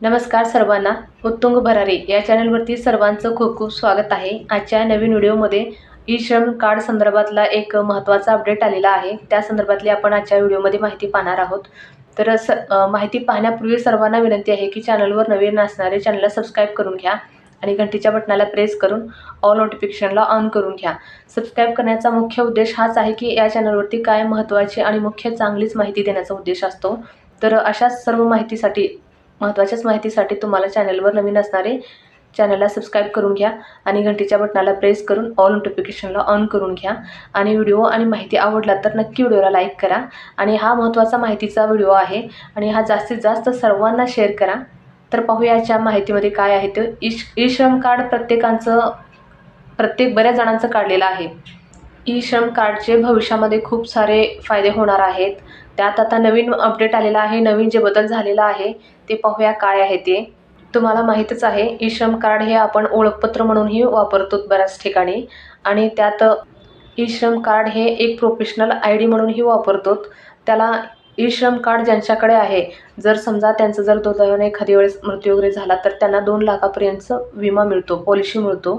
नमस्कार सर्वांना. उत्तुंग भरारे या चॅनलवरती सर्वांचं खूप खूप स्वागत आहे. आजच्या नवीन व्हिडिओमध्ये ई श्रम कार्ड संदर्भातला एक महत्त्वाचा अपडेट आलेला आहे. त्या संदर्भातली आपण आजच्या व्हिडिओमध्ये माहिती पाहणार आहोत. तर स माहिती पाहण्यापूर्वी सर्वांना विनंती आहे की चॅनलवर नवीन असणारे चॅनलला सबस्क्राईब करून घ्या आणि घंटीच्या बटनाला प्रेस करून ऑल नोटिफिकेशनला ऑन करून घ्या. सबस्क्राईब करण्याचा मुख्य उद्देश हाच आहे की या चॅनलवरती काय महत्त्वाची आणि मुख्य चांगलीच माहिती देण्याचा उद्देश असतो. तर अशाच सर्व माहितीसाठी महत्त्वाच्याच माहितीसाठी तुम्हाला चॅनलवर नवीन असणारे चॅनलला सबस्क्राईब करून घ्या आणि घंटीच्या बटनाला प्रेस करून ऑल नोटिफिकेशनला ऑन करून घ्या. आणि व्हिडिओ आणि माहिती आवडला तर नक्की व्हिडिओला लाईक करा. आणि हा महत्त्वाचा माहितीचा व्हिडिओ आहे आणि हा जास्तीत जास्त सर्वांना शेअर करा. तर पाहूयाच्या माहितीमध्ये काय आहे ते. ई ई श्रम कार्ड प्रत्येकांचं प्रत्येक बऱ्याच जणांचं काढलेलं आहे. ई श्रम कार्डचे भविष्यामध्ये खूप सारे फायदे होणार आहेत. त्यात आता नवीन अपडेट आलेला आहे नवीन जे बदल झालेला आहे ते पाहूया काय आहे ते. तुम्हाला माहीतच आहे ई श्रम कार्ड हे आपण ओळखपत्र म्हणूनही वापरतो बऱ्याच ठिकाणी. आणि त्यात ई श्रम कार्ड हे एक प्रोफेशनल आय डी म्हणूनही वापरतो. त्याला ई श्रम कार्ड ज्यांच्याकडे आहे जर समजा त्यांचं जर दुर्दैवाने एखादी वेळेस मृत्यू वगैरे झाला तर त्यांना दोन लाखापर्यंतचं विमा मिळतो पॉलिसी मिळतो.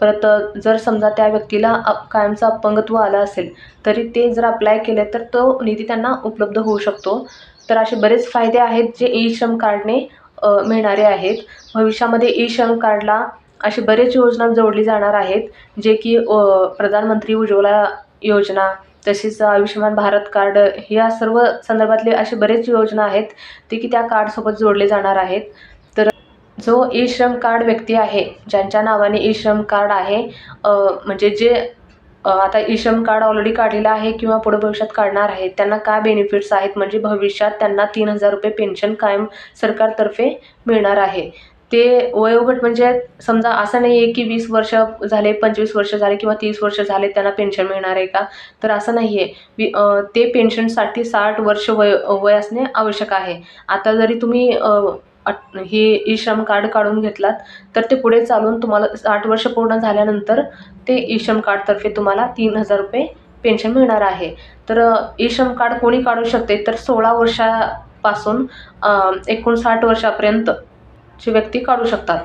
परत जर समजा त्या व्यक्तीला अप कायमचं अपंगत्व आलं असेल तरी ते जर अप्लाय केले तर तो निधी त्यांना उपलब्ध होऊ शकतो. तर असे बरेच फायदे आहेत जे ई श्रम कार्डने मिळणारे आहेत. भविष्यामध्ये ई श्रम कार्डला अशी बरेच योजना जोडली जाणार आहेत जे की प्रधानमंत्री उज्ज्वला योजना तसेच आयुष्यमान भारत कार्ड या सर्व संदर्भातले असे बरेच योजना आहेत ते की त्या कार्डसोबत जोडले जाणार आहेत. जो ई श्रम कार्ड व्यक्ती आहे ज्यांच्या नावाने ई श्रम कार्ड आहे म्हणजे जे आता ई श्रम कार्ड ऑलरेडी काढलेलं आहे किंवा पुढे भविष्यात काढणार आहे त्यांना काय बेनिफिट्स आहेत? म्हणजे भविष्यात त्यांना तीन हजार रुपये पेन्शन कायम सरकारतर्फे मिळणार आहे. ते वयोगट म्हणजे समजा असं नाही आहे की वीस वर्ष झाले पंचवीस वर्ष झाले किंवा तीस वर्ष झाले त्यांना पेन्शन मिळणार आहे का? तर असं नाही आहे वि ते पेन्शनसाठी साठ वर्ष वय वय असणे आवश्यक आहे. आता जरी तुम्ही अट हे ई श्रम कार्ड काढून घेतलात तर ते पुढे चालून तुम्हाला साठ वर्ष पूर्ण झाल्यानंतर ते ई श्रम कार्डतर्फे तुम्हाला तीन हजार रुपये पेन्शन मिळणार आहे. तर ई श्रम कार्ड कोणी काढू शकते? तर सोळा वर्षापासून एकोणसाठ वर्षापर्यंत वर्षापर्यंतची व्यक्ती काढू शकतात.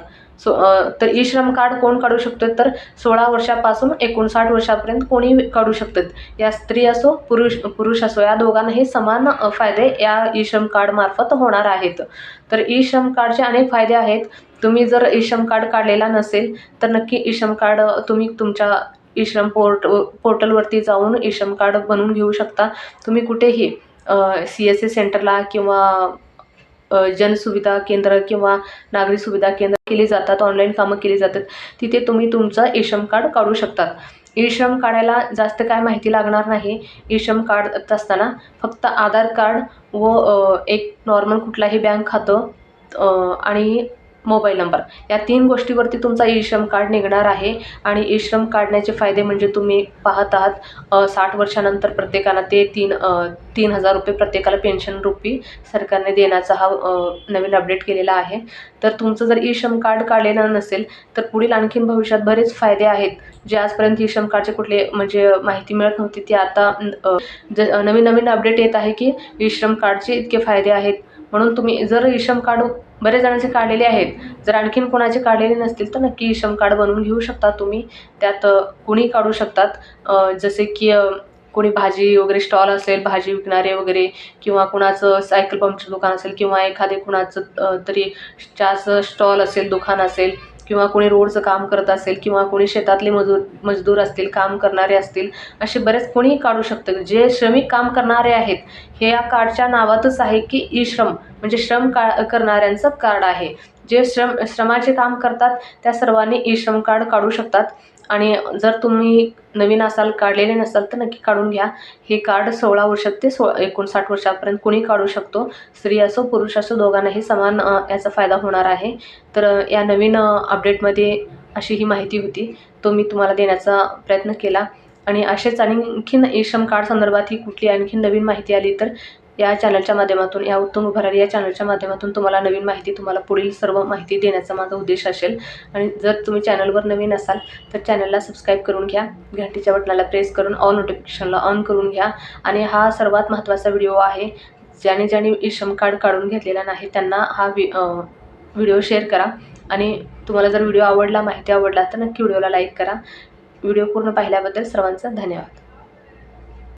सो तर ई श्रम कार्ड कोण काढू शकतो तर सोळा वर्षापासून एकोणसाठ वर्षापर्यंत कोणी काढू शकतात या स्त्री असो पुरुष पुरुष असो या दोघांनाही समान फायदे या ई श्रम कार्डमार्फत होणार आहेत. तर ई श्रम कार्डचे अनेक फायदे आहेत. तुम्ही जर ई श्रम कार्ड काढलेला नसेल तर नक्की ई श्रम कार्ड तुम्ही तुमच्या ई श्रम पोर्ट पोर्टलवरती जाऊन ई श्रम कार्ड बनवून घेऊ शकता. तुम्ही कुठेही सी एस सी सेंटरला किंवा जनसुविधा केंद्र किंवा नागरी सुविधा केंद्र केली जातात ऑनलाईन कामं केली जातात तिथे तुम्ही तुमचं ई श्रम कार्ड काढू शकतात. ई श्रम काढायला जास्त काय माहिती लागणार नाही. ई श्रम असताना फक्त आधार कार्ड व एक नॉर्मल कुठलाही बँक खातं आणि मोबाईल नंबर. या तीन गोष्टीवरती तुमचा ई श्रम कार्ड निघणार आहे आणि ई श्रम काढण्याचे फायदे म्हणजे तुम्ही पाहत आहात साठ वर्षानंतर प्रत्येकाला ते तीन तीन हजार रुपये प्रत्येकाला पेन्शन रुपी सरकारने देण्याचा हा नवीन अपडेट केलेला आहे. तर तुमचं जर ई श्रम कार्ड काढलेलं नसेल तर पुढील आणखीन भविष्यात बरेच फायदे आहेत. जे आजपर्यंत ई श्रम कार्डचे कुठले म्हणजे माहिती मिळत नव्हती ती आता ज नवीन नवीन अपडेट येत आहे की ई श्रम कार्डचे इतके फायदे आहेत. म्हणून तुम्ही जर ई कार्ड बरेच जणांचे काढलेले आहेत जर आणखीन कोणाचे काढलेले नसतील तर नक्की इशम कार्ड बनवून घेऊ शकता तुम्ही. त्यात कुणी काढू शकतात. जसे की कोणी भाजी वगैरे स्टॉल असेल भाजी विकणारे वगैरे किंवा कुणाचं सायकल पंपचं दुकान असेल किंवा एखादे कुणाचं तरी चहाचं स्टॉल असेल दुकान असेल किंवा कोणी रोडचं काम करत असेल किंवा कोणी शेतातले मजूर मजदूर असतील काम करणारे असतील असे बरेच कोणीही काढू शकतं जे श्रमिक काम करणारे आहेत हे या कार्डच्या नावातच आहे की ई श्रम म्हणजे श्रम का करणाऱ्यांचं कार्ड आहे. जे श्रम श्रमाचे काम करतात त्या सर्वांनी ई श्रम कार्ड काढू शकतात. आणि जर तुम्ही नवीन असाल काढलेले नसाल तर नक्की काढून घ्या. हे कार्ड सोळा वर्षात ते सो एकोणसाठ वर्षापर्यंत कोणी काढू शकतो. स्त्री असो पुरुष असो दोघांनाही समान याचा फायदा होणार आहे. तर या नवीन अपडेटमध्ये अशी ही माहिती होती. तो मी तुम्हाला देण्याचा प्रयत्न केला. आणि असेच आणखीन ई श्रम कार्ड संदर्भात ही कुठली आणखीन नवीन माहिती आली तर या चॅनलच्या माध्यमातून या उत्तम भरारी या चॅनलच्या माध्यमातून तुम्हाला नवीन माहिती तुम्हाला पुढील सर्व माहिती देण्याचा माझा उद्देश असेल. आणि जर तुम्ही चॅनलवर नवीन असाल तर चॅनलला सबस्क्राईब करून घ्या. घंटीच्या बटनाला प्रेस करून ऑल नोटिफिकेशनला ऑन करून घ्या. आणि हा सर्वात महत्त्वाचा व्हिडिओ आहे. ज्याने ज्याने इशम कार्ड काढून घेतलेला नाही त्यांना हा वि व्हिडिओ शेअर करा. आणि तुम्हाला जर व्हिडिओ आवडला माहिती आवडला तर नक्की व्हिडिओला लाईक करा. व्हिडिओ पूर्ण पाहिल्याबद्दल सर्वांचा धन्यवाद.